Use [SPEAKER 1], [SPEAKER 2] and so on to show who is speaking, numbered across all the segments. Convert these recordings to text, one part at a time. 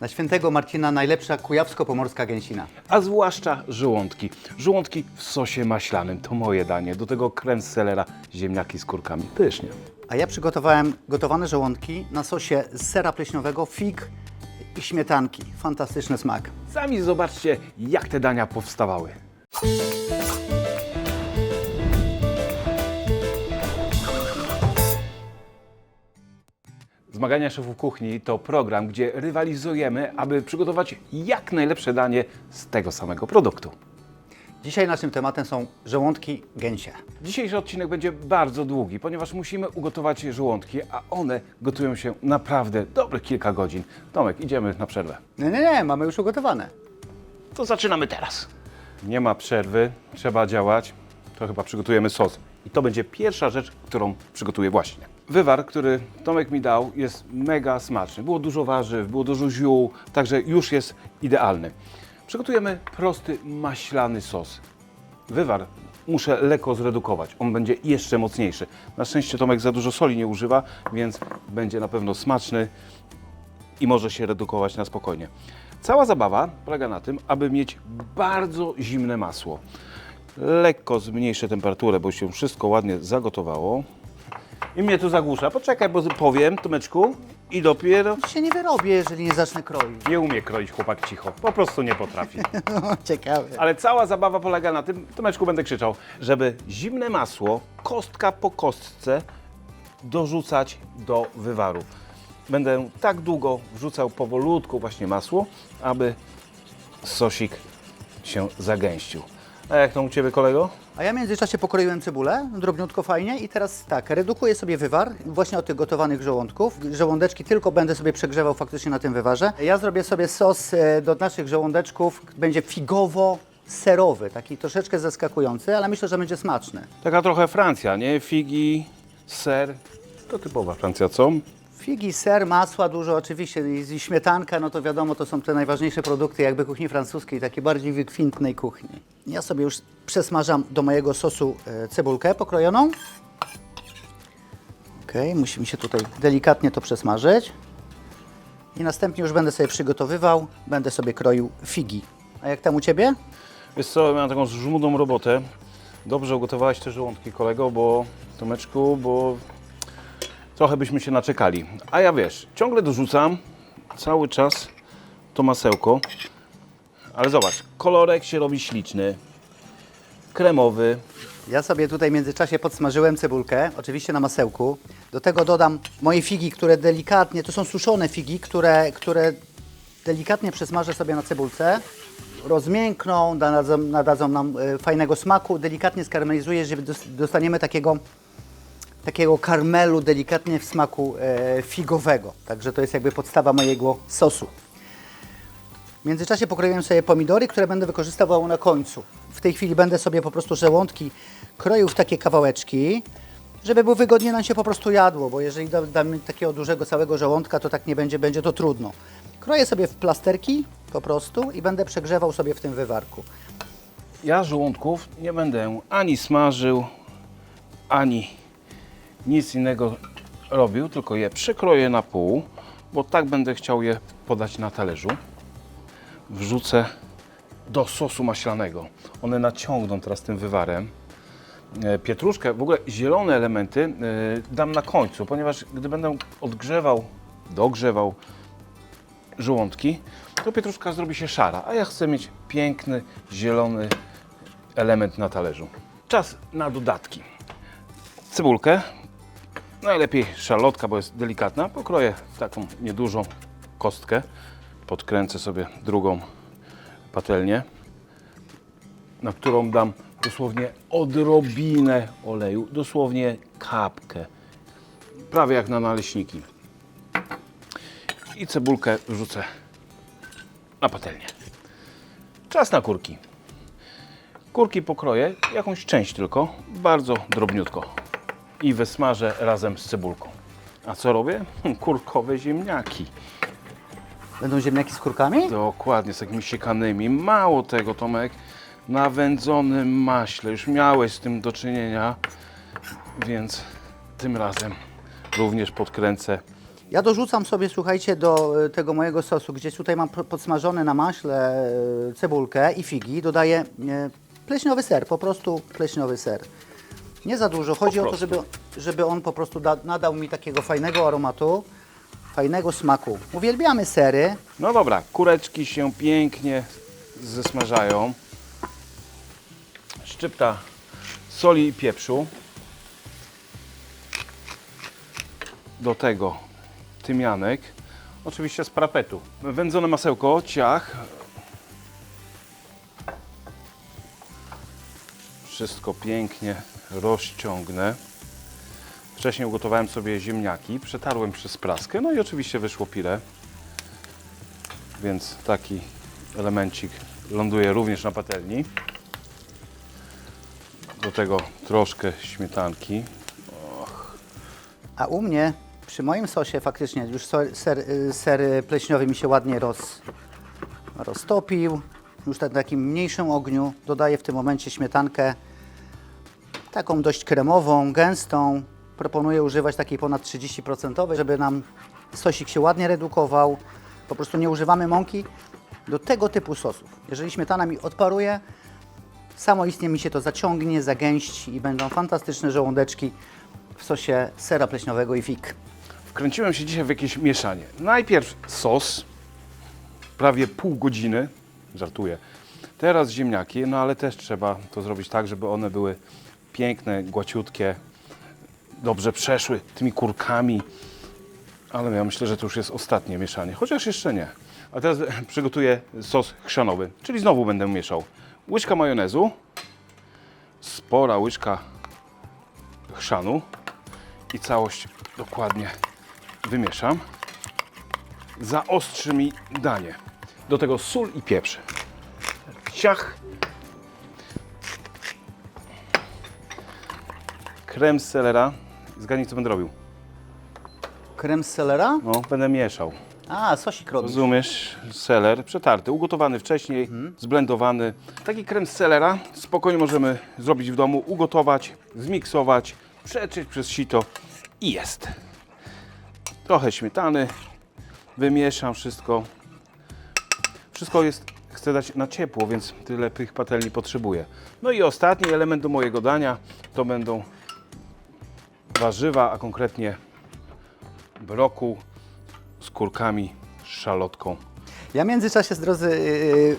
[SPEAKER 1] Na świętego Marcina najlepsza kujawsko-pomorska gęsina.
[SPEAKER 2] A zwłaszcza żołądki. Żołądki w sosie maślanym to moje danie. Do tego krem z selera, ziemniaki z kurkami. Pysznie.
[SPEAKER 1] A ja przygotowałem gotowane żołądki na sosie z sera pleśniowego, fig i śmietanki. Fantastyczny smak.
[SPEAKER 2] Sami zobaczcie, jak te dania powstawały. Zmagania szefów kuchni to program, gdzie rywalizujemy, aby przygotować jak najlepsze danie z tego samego produktu.
[SPEAKER 1] Dzisiaj naszym tematem są żołądki gęsie.
[SPEAKER 2] Dzisiejszy odcinek będzie bardzo długi, ponieważ musimy ugotować żołądki, a one gotują się naprawdę dobre kilka godzin. Tomek, idziemy na przerwę.
[SPEAKER 1] Nie, nie, nie, mamy już ugotowane.
[SPEAKER 2] To zaczynamy teraz. Nie ma przerwy, trzeba działać. To chyba przygotujemy sos. I to będzie pierwsza rzecz, którą przygotuję właśnie. Wywar, który Tomek mi dał, jest mega smaczny. Było dużo warzyw, było dużo ziół, także już jest idealny. Przygotujemy prosty, maślany sos. Wywar muszę lekko zredukować. On będzie jeszcze mocniejszy. Na szczęście Tomek za dużo soli nie używa, więc będzie na pewno smaczny i może się redukować na spokojnie. Cała zabawa polega na tym, aby mieć bardzo zimne masło. Lekko zmniejszę temperaturę, bo się wszystko ładnie zagotowało. I mnie tu zagłusza. Poczekaj, bo powiem, Tomeczku. I dopiero...
[SPEAKER 1] Się nie wyrobię, jeżeli nie zacznę kroić.
[SPEAKER 2] Nie umie kroić chłopak cicho. Po prostu nie potrafi.
[SPEAKER 1] Ciekawe.
[SPEAKER 2] Ale cała zabawa polega na tym, Tomeczku będę krzyczał, żeby zimne masło, kostka po kostce, dorzucać do wywaru. Będę tak długo wrzucał powolutku właśnie masło, aby sosik się zagęścił. A jak to u Ciebie kolego?
[SPEAKER 1] A ja w międzyczasie pokroiłem cebulę, drobniutko fajnie i teraz tak, redukuję sobie wywar właśnie od tych gotowanych żołądków. Żołądeczki tylko będę sobie przegrzewał faktycznie na tym wywarze. Ja zrobię sobie sos e, do naszych żołądeczków, będzie figowo-serowy, taki troszeczkę zaskakujący, ale myślę, że będzie smaczny.
[SPEAKER 2] Taka trochę Francja, nie? Figi, ser. To typowa Francja, co?
[SPEAKER 1] Figi, ser, masła dużo oczywiście i i śmietanka, no to wiadomo, to są te najważniejsze produkty jakby kuchni francuskiej, takiej bardziej wykwintnej kuchni. Ja sobie już przesmażam do mojego sosu e, cebulkę pokrojoną. Ok, musi mi się tutaj delikatnie to przesmażyć. I następnie już będę sobie przygotowywał, będę sobie kroił figi. A jak tam u Ciebie?
[SPEAKER 2] Wiesz co, miałem taką żmudną robotę. Dobrze ugotowałeś te żołądki, kolego, bo Tomeczku, bo trochę byśmy się naczekali. A ja wiesz, ciągle dorzucam cały czas to masełko. Ale zobacz, kolorek się robi śliczny, kremowy.
[SPEAKER 1] Ja sobie tutaj w międzyczasie podsmażyłem cebulkę, oczywiście na masełku. Do tego dodam moje figi, które delikatnie, to są suszone figi, które, które delikatnie przesmażę sobie na cebulce. Rozmiękną, nadadzą, nadadzą nam e, fajnego smaku, delikatnie skarmelizuję, żeby dos- dostaniemy takiego, takiego karmelu delikatnie w smaku e, figowego. Także to jest jakby podstawa mojego sosu. W międzyczasie pokroiłem sobie pomidory, które będę wykorzystywał na końcu. W tej chwili będę sobie po prostu żołądki kroił w takie kawałeczki, żeby było wygodnie nam się po prostu jadło, bo jeżeli da- damy takiego dużego całego żołądka, to tak nie będzie, będzie to trudno. Kroję sobie w plasterki po prostu i będę przegrzewał sobie w tym wywarku.
[SPEAKER 2] Ja żołądków nie będę ani smażył, ani nic innego robił, tylko je przekroję na pół, bo tak będę chciał je podać na talerzu. Wrzucę do sosu maślanego. One naciągną teraz tym wywarem. E, Pietruszkę, w ogóle zielone elementy e, dam na końcu, ponieważ gdy będę odgrzewał, dogrzewał żołądki, to pietruszka zrobi się szara, a ja chcę mieć piękny, zielony element na talerzu. Czas na dodatki. Cebulkę, najlepiej szalotka, bo jest delikatna. Pokroję taką niedużą kostkę. Podkręcę sobie drugą patelnię, na którą dam dosłownie odrobinę oleju, dosłownie kapkę. Prawie jak na naleśniki. I cebulkę wrzucę na patelnię. Czas na kurki. Kurki pokroję, jakąś część tylko, bardzo drobniutko. I wysmażę razem z cebulką. A co robię? Kurkowe ziemniaki.
[SPEAKER 1] Będą ziemniaki z kurkami?
[SPEAKER 2] Dokładnie, z takimi siekanymi. Mało tego, Tomek, na wędzonym maśle. Już miałeś z tym do czynienia, więc tym razem również podkręcę
[SPEAKER 1] Ja dorzucam sobie, słuchajcie, do e, tego mojego sosu, gdzie tutaj mam po- podsmażone na maśle e, cebulkę i figi, dodaję e, pleśniowy ser, po prostu pleśniowy ser. Nie za dużo, chodzi o to, żeby, żeby on po prostu da, nadał mi takiego fajnego aromatu, fajnego smaku. Uwielbiamy sery,
[SPEAKER 2] No dobra, kureczki się pięknie zesmażają. Szczypta soli i pieprzu. Do tego tymianek. Oczywiście z parapetu. Wędzone masełko, ciach. Wszystko pięknie rozciągnę. Wcześniej ugotowałem sobie ziemniaki, przetarłem przez praskę, no i oczywiście wyszło pire więc taki elemencik ląduje również na patelni. Do tego troszkę śmietanki.
[SPEAKER 1] a u mnie przy moim sosie faktycznie już ser, ser, y, ser pleśniowy mi się ładnie roz, roztopił. Już na takim mniejszym ogniu dodaję w tym momencie śmietankę taką dość kremową, gęstą. Proponuję używać takiej ponad 30%, żeby nam sosik się ładnie redukował. Po prostu nie używamy mąki do tego typu sosów. Jeżeli śmietana mi odparuje, samoistnie mi się to zaciągnie, zagęści i będą fantastyczne żołądeczki w sosie sera pleśniowego i fig.
[SPEAKER 2] Wkręciłem się dzisiaj w jakieś mieszanie. Najpierw sos, prawie pół godziny, żartuję. Teraz ziemniaki, no ale też trzeba to zrobić tak, żeby one były piękne, głaciutkie, dobrze przeszły tymi kurkami. Ale ja myślę, że to już jest ostatnie mieszanie, chociaż jeszcze nie. A teraz przygotuję sos chrzanowy, czyli znowu będę mieszał. Łyżka majonezu, spora łyżka chrzanu i całość dokładnie wymieszam. Zaostrzy mi danie. Do tego sól i pieprz. Ciach. Krem z selera. Zgadnij, co będę robił.
[SPEAKER 1] Krem z selera?
[SPEAKER 2] No, będę mieszał.
[SPEAKER 1] A, sosik robisz.
[SPEAKER 2] Rozumiesz? Seler przetarty, ugotowany wcześniej, zblendowany. Taki krem z selera spokojnie możemy zrobić w domu, ugotować, zmiksować, przetrzeć przez sito i jest. Trochę śmietany, wymieszam wszystko. Wszystko jest, chcę dać na ciepło, więc tyle tych patelni potrzebuję. No i ostatni element do mojego dania to będą warzywa, a konkretnie brokuł z kurkami, szalotką.
[SPEAKER 1] Ja w międzyczasie, drodzy, yy,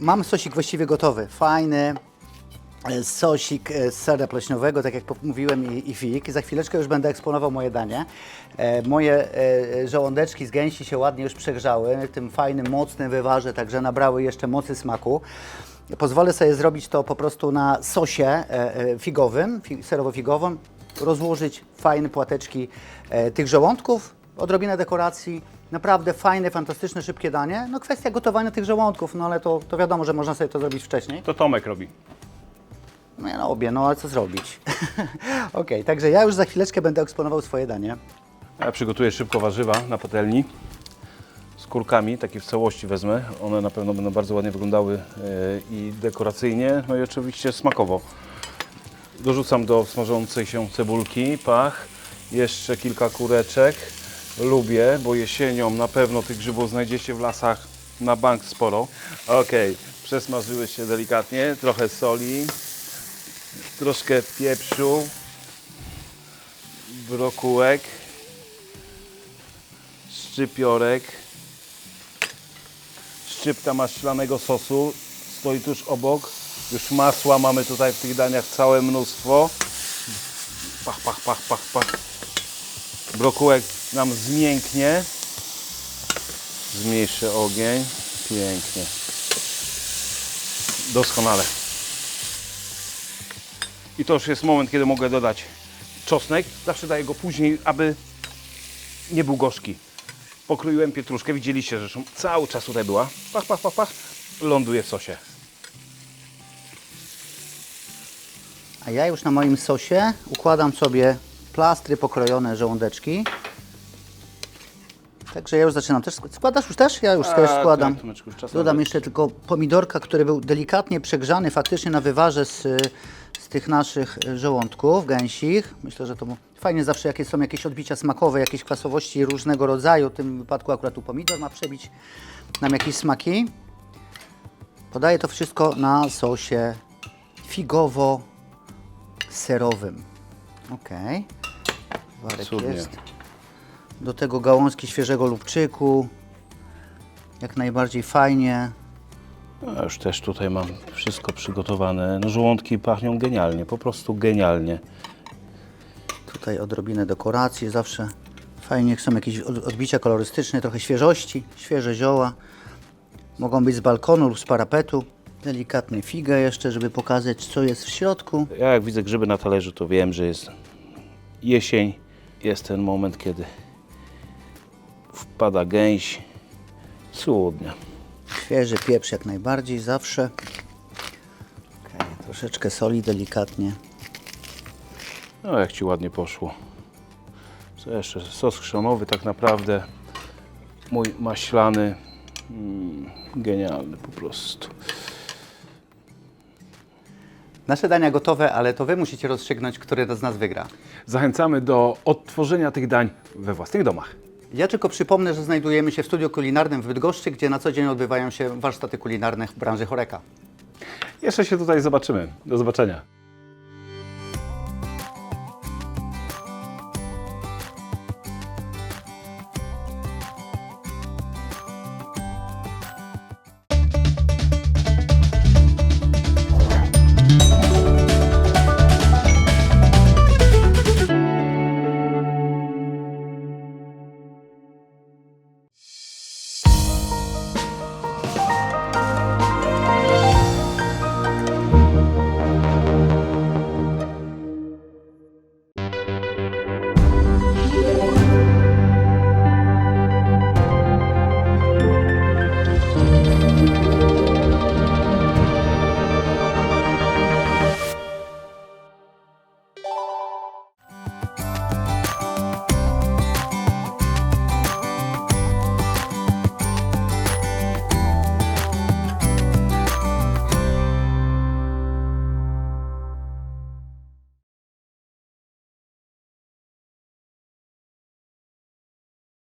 [SPEAKER 1] mam sosik właściwie gotowy. Fajny e, sosik e, z sera pleśniowego, tak jak mówiłem, i, i fig. Za chwileczkę już będę eksponował moje danie. E, moje e, żołądeczki z gęsi się ładnie już przegrzały, tym fajnym, mocnym wywarze, także nabrały jeszcze mocy smaku. Pozwolę sobie zrobić to po prostu na sosie e, e, figowym, fi, serowo-figowym, rozłożyć fajne płateczki e, tych żołądków, odrobinę dekoracji, naprawdę fajne, fantastyczne, szybkie danie. No kwestia gotowania tych żołądków, no ale to, to wiadomo, że można sobie to zrobić wcześniej.
[SPEAKER 2] To Tomek robi.
[SPEAKER 1] No ja robię, no ale co zrobić? Okej, także ja już za chwileczkę będę eksponował swoje danie.
[SPEAKER 2] Ja przygotuję szybko warzywa na patelni z kurkami, takie w całości wezmę. One na pewno będą bardzo ładnie wyglądały e, i dekoracyjnie, no i oczywiście smakowo. Dorzucam do smażącej się cebulki, pach, jeszcze kilka kureczek. Lubię, bo jesienią na pewno tych grzybów znajdziecie w lasach na bank sporo. Ok, przesmażyły się delikatnie, trochę soli, troszkę pieprzu, brokułek, szczypiorek, szczypta maślanego sosu stoi tuż obok. Już masła mamy tutaj w tych daniach całe mnóstwo. Pach, pach, pach, pach, pach. Brokułek nam zmięknie. Zmniejszę ogień. Pięknie. Doskonale. I to już jest moment, kiedy mogę dodać czosnek. Zawsze daję go później, aby nie był gorzki. Pokroiłem pietruszkę, widzieliście, że cały czas tutaj była. Pach, pach, pach, pach. Ląduje w sosie.
[SPEAKER 1] A ja już na moim sosie układam sobie plastry pokrojone żołądeczki. Także ja już zaczynam też. sk- Składasz już też? Ja już też
[SPEAKER 2] Tak,
[SPEAKER 1] składam.
[SPEAKER 2] tak, Tomeczku, już czas
[SPEAKER 1] Dodam
[SPEAKER 2] nawet.
[SPEAKER 1] jeszcze tylko pomidorka, który był delikatnie przegrzany faktycznie na wywarze z, z tych naszych żołądków gęsich. Myślę, że to fajnie zawsze, jakie są jakieś odbicia smakowe, jakieś kwasowości różnego rodzaju. W tym wypadku akurat tu pomidor ma przebić nam jakieś smaki. Podaję to wszystko na sosie figowo-serowym. Ok. Warek
[SPEAKER 2] Cudnie.
[SPEAKER 1] jest. Do tego gałązki świeżego lubczyku. Jak najbardziej fajnie.
[SPEAKER 2] No, już też tutaj mam wszystko przygotowane. No, żołądki pachną genialnie, po prostu genialnie.
[SPEAKER 1] Tutaj odrobinę dekoracji, zawsze fajnie, jak są jakieś od- odbicia kolorystyczne, trochę świeżości, świeże zioła. Mogą być z balkonu lub z parapetu. Delikatnie figę jeszcze, żeby pokazać, co jest w środku.
[SPEAKER 2] Ja jak widzę grzyby na talerzu, to wiem, że jest jesień. Jest ten moment, kiedy wpada gęś. Cudnie.
[SPEAKER 1] Świeży pieprz jak najbardziej, zawsze. Okej, troszeczkę soli delikatnie.
[SPEAKER 2] No jak Ci ładnie poszło. Co jeszcze? Sos chrzonowy tak naprawdę. Mój maślany. Mm, genialny po prostu.
[SPEAKER 1] Nasze dania gotowe, ale to Wy musicie rozstrzygnąć, który z nas wygra.
[SPEAKER 3] Zachęcamy do odtworzenia tych dań we własnych domach.
[SPEAKER 1] Ja tylko przypomnę, że znajdujemy się w studiu kulinarnym w Bydgoszczy, gdzie na co dzień odbywają się warsztaty kulinarne w branży choreka.
[SPEAKER 3] Jeszcze się tutaj zobaczymy. Do zobaczenia.